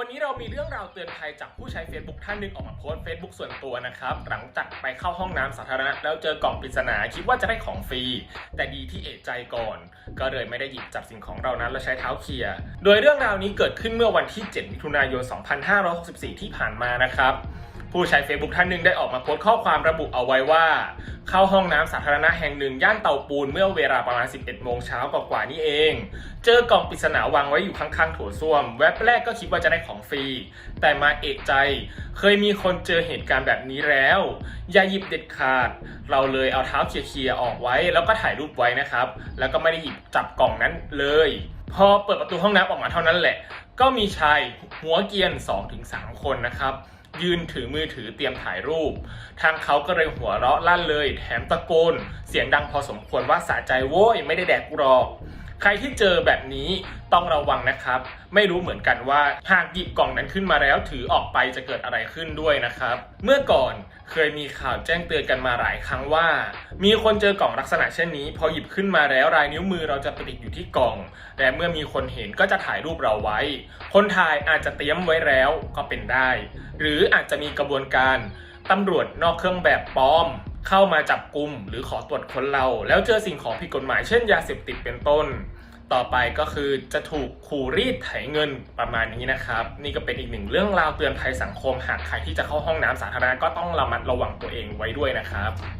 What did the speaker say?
วันนี้เรามีเรื่องราวเตือนภัยจากผู้ใช้ Facebook ท่านหนึ่งออกมาโพสต์ Facebook ส่วนตัวนะครับ หลังจากไปเข้าห้องน้ำสาธารณะแล้วเจอกล่องปริศนาคิดว่าจะได้ของฟรี แต่ดีที่เอะใจก่อน ก็เลยไม่ได้หยิบจับสิ่งของเรานั้นแล้วใช้เท้าเคลียโดยเรื่องราวนี้เกิดขึ้นเมื่อวันที่ 7 มิถุนายน 2564 ที่ผ่านมานะครับ ผู้ใช้ Facebook ท่านหนึ่งได้ออกมาโพสต์ข้อความระบุเอาไว้ว่า เข้าห้องน้ำสาธารณะแห่งหนึ่ง ย่านเตาปูนเมื่อเวลาประมาณ 11 โมงเช้ากว่าๆนี่เอง เจอกล่องปริศนาวางไว้อยู่ข้างๆโถส้วม แว็บแรกก็คิดว่าจะได้ของฟรี แต่มาเอกใจ เคยมีคนเจอเหตุการณ์แบบนี้แล้ว อย่าหยิบเด็ดขาด เราเลยเอาเท้าเคลียร์ๆออกไว้ แล้วก็ถ่ายรูปไว้นะครับ แล้วก็ไม่ได้หยิบจับกล่องนั้นเลยพอเปิดประตูห้องน้ำออกมาเท่านั้นแหละ ก็มีชายหัวเกียน 2-3 คนนะครับ ยืนถือมือถือเตรียมถ่ายรูป ทางเขาก็เลยหัวเราะลั่นเลย แถมตะโกน เสียงดังพอสมควรว่าสะใจโว้ยไม่ได้แดกกูหรอก ใครที่เจอแบบนี้ต้องระวังนะครับ ไม่รู้เหมือนกันว่าหากหยิบกล่องนั้นขึ้นมาแล้วถือออกไปจะเกิดอะไรขึ้นด้วยนะครับ เมื่อก่อนเคยมีข่าวแจ้งเตือนกันมาหลายครั้งว่า มีคนเจอกล่องลักษณะเช่นนี้ พอหยิบขึ้นมาแล้วลายนิ้วมือเราจะไปติดอยู่ที่กล่อง และเมื่อมีคนเห็นก็จะถ่ายรูปเราไว้ คนถ่ายอาจจะเตรียมไว้แล้วก็เป็นได้ หรืออาจจะมีกระบวนการตำรวจนอกเครื่องแบบปลอม เข้ามาจับกลุ่มหรือขอตรวจค้นเรา แล้วเจอสิ่งของผิดกฎหมายเช่นยาเสพติดเป็นต้น ต่อไปก็คือจะถูกขู่รีดไถเงินประมาณนี้นะครับ นี่ก็เป็นอีกหนึ่งเรื่องราวเตือนภัยสังคม หากใครที่จะเข้าห้องน้ำสาธารณะก็ต้องระมัดระวังตัวเองไว้ด้วยนะครับ